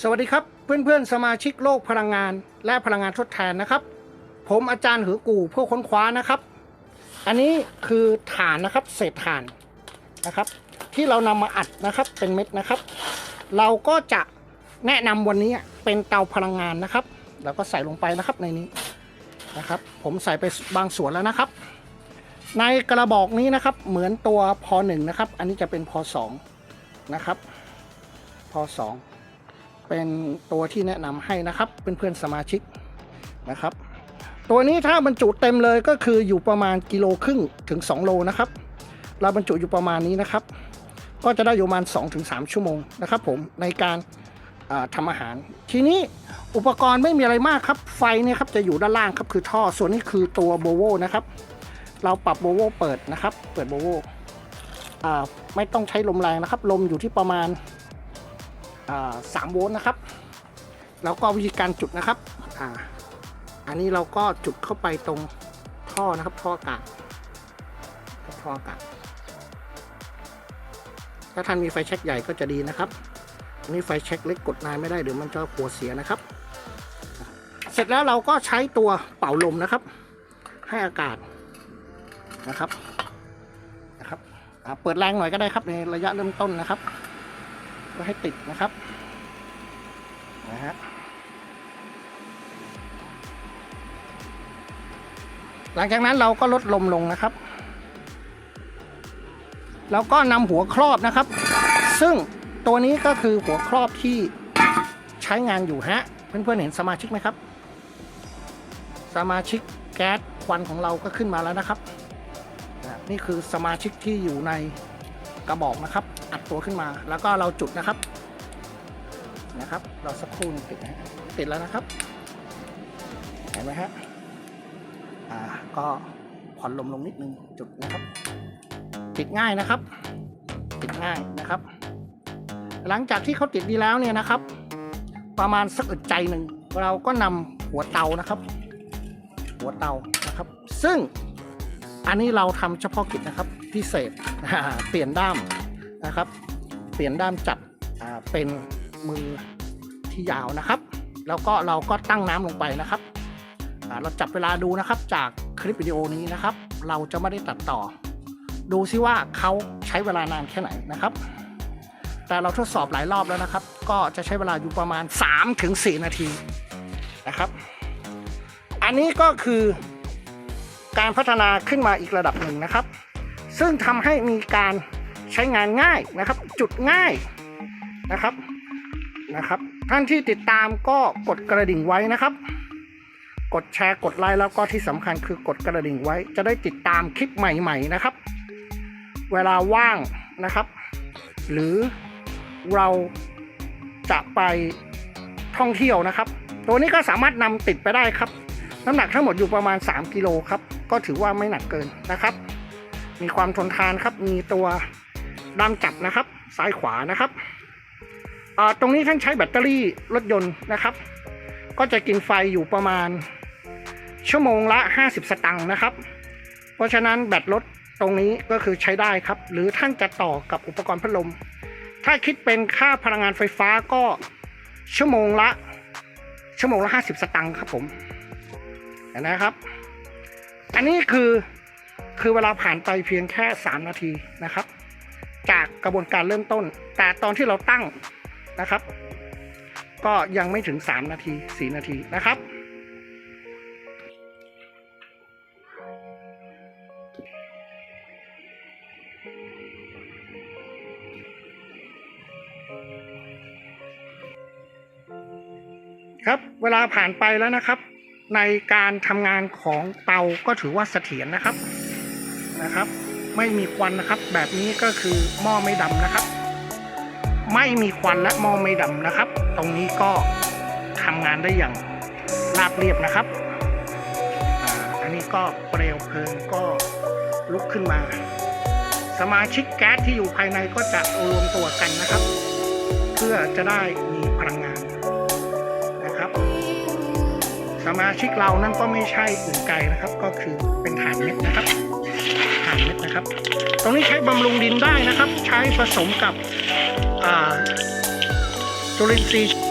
สวัสดีครับเพื่อนๆ สมาชิกโลกพลังงาน และพลังงานทดแทนนะครับ ผมอาจารย์หือกูผู้ค้นคว้านะครับ อันนี้คือฐานนะครับเศษฐานนะครับ ที่เรานำมาอัดนะครับเป็นเม็ดนะครับ เราก็จะแนะนำวันนี้เป็นเตาพลังงานนะครับแล้วก็ใส่ลงไปนะครับในนี้นะครับ ผมใส่ไปบางส่วนแล้วนะครับ ในกระบอกนี้นะครับเหมือนตัวพอหนึ่งนะครับ อันนี้จะเป็นพอสองนะครับพอสอง เป็นตัวที่แนะนำให้นะครับเพื่อนๆสมาชิกนะครับ ตัวนี้ถ้าบรรจุเต็มเลยก็คืออยู่ประมาณกิโลครึ่งถึง 2 โลนะครับ เราบรรจุอยู่ประมาณนี้นะครับ ก็จะได้อยู่ประมาณ 2-3 ชั่วโมงนะครับ ผมในการาทำอาหาร ทีนี้อุปกรณ์ไม่มีอะไรมากครับ ไฟเนี่ยครับจะอยู่ด้านล่างครับคือท่อส่วนนี้คือตัวโบโวนะครับ เราปรับโบโวเปิดนะครับ เปิดโบโวอ่าไม่ต้องใช้ลมแรงนะครับ ลมอยู่ที่ประมาณ สามโวลต์นะครับ แล้วก็วิธีการจุดนะครับอ่าอันนี้เราก็จุดเข้าไปตรงท่อนะครับท่ออากาศท่ออากาศถ้าท่านมีไฟแช็กใหญ่ก็จะดีนะครับอันนี้ไฟแช็กเล็กกดนานไม่ได้เดี๋ยวมันจะหัวเสียนะครับ เสร็จแล้วเราก็ใช้ตัวเป่าลมนะครับ ให้อากาศนะครับนะครับเปิดแรงหน่อยก็ได้ครับในระยะเริ่มต้นนะครับ ก็ให้ติดนะครับนะฮะหลังจากนั้นเราก็ลดลมลงนะครับแล้วก็นำหัวครอบนะครับ ซึ่งตัวนี้ก็คือหัวครอบที่ใช้งานอยู่ฮะ เพื่อนๆเห็นสมาชิกไหมครับ สมาชิกแก๊สควันของเราก็ขึ้นมาแล้วนะครับนะนี่คือสมาชิกที่อยู่ใน กระบอกนะครับ อัดตัวขึ้นมา แล้วก็เราจุดนะครับ นะครับ เราสักครู่ติดนะฮะติดแล้วนะครับ เห็นไหมฮะ อ่า ก็ผ่อนลมลงนิดนึง จุดนะครับ ติดง่ายนะครับ ติดง่ายนะครับ หลังจากที่เขาติดดีแล้วเนี่ยนะครับ ประมาณสักอึดใจหนึ่ง เราก็นำหัวเตานะครับ หัวเตานะครับ ซึ่ง อันนี้เราทำเฉพาะกิจนะครับพิเศษเปลี่ยนด้ามนะครับ เปลี่ยนด้ามจับเป็นมือที่ยาวนะครับ แล้วก็เราก็ตั้งน้ำลงไปนะครับเราจับเวลาดูนะครับจากคลิปวิดีโอนี้นะครับ เราจะไม่ได้ตัดต่อ ดูซิว่าเขาใช้เวลานานแค่ไหนนะครับ แต่เราทดสอบหลายรอบแล้วนะครับ ก็จะใช้เวลาอยู่ประมาณ 3-4 นาทีนะครับ อันนี้ก็คือ การพัฒนาขึ้นมาอีกระดับหนึ่งนะครับ ซึ่งทำให้มีการใช้งานง่ายนะครับ จุดง่ายนะครับนะครับ ท่านที่ติดตามก็กดกระดิ่งไว้นะครับ กดแชร์กดไลค์แล้วก็ที่สำคัญคือกดกระดิ่งไว้ จะได้ติดตามคลิปใหม่ ๆนะครับ เวลาว่างนะครับ หรือเราจะไปท่องเที่ยวนะครับ ตัวนี้ก็สามารถนำติดไปได้ครับ น้ำหนักทั้งหมดอยู่ประมาณ 3 กิโลครับ ก็ถือว่าไม่หนักเกินนะครับ มีความทนทานครับ มีตัวด้ามจับนะครับ ซ้ายขวานะครับตรงนี้ท่านใช้แบตเตอรี่รถยนต์นะครับ ก็จะกินไฟอยู่ประมาณชั่วโมงละ 50 สตังค์นะครับ เพราะฉะนั้นแบตรถตรงนี้ก็คือใช้ได้ครับ หรือท่านจะต่อกับอุปกรณ์พัดลม ถ้าคิดเป็นค่าพลังงานไฟฟ้าก็ชั่วโมงละชั่วโมงละ 50 สตังค์ครับผมเห็นะครับ อันนี้คือคือเวลาผ่านไปเพียงแค่ 3 นาทีนะครับ จากกระบวนการเริ่มต้น แต่ตอนที่เราตั้งนะครับ ก็ยังไม่ถึง 3 นาที 4 นาทีนะครับ ครับเวลาผ่านไปแล้วนะครับ ในการทำงานของเตาก็ถือว่าเสถียรนะครับนะครับ ไม่มีควันนะครับ แบบนี้ก็คือหม้อไม่ดำนะครับ ไม่มีควันและหม้อไม่ดำนะครับ ตรงนี้ก็ทำงานได้อย่างราบเรียบนะครับอันนี้ก็เปลวเพลิงก็ลุกขึ้นมา สมาชิกแก๊สที่อยู่ภายในก็จะรวมตัวกันนะครับ เพื่อจะได้มี สมาชิกเรานั่นก็ไม่ใช่อื่นไกลนะครับ ก็คือเป็นฐานเม็ดนะครับฐานเม็ดนะครับ ตรงนี้ใช้บำรุงดินได้นะครับ ใช้ผสมกับจุลินทรีย์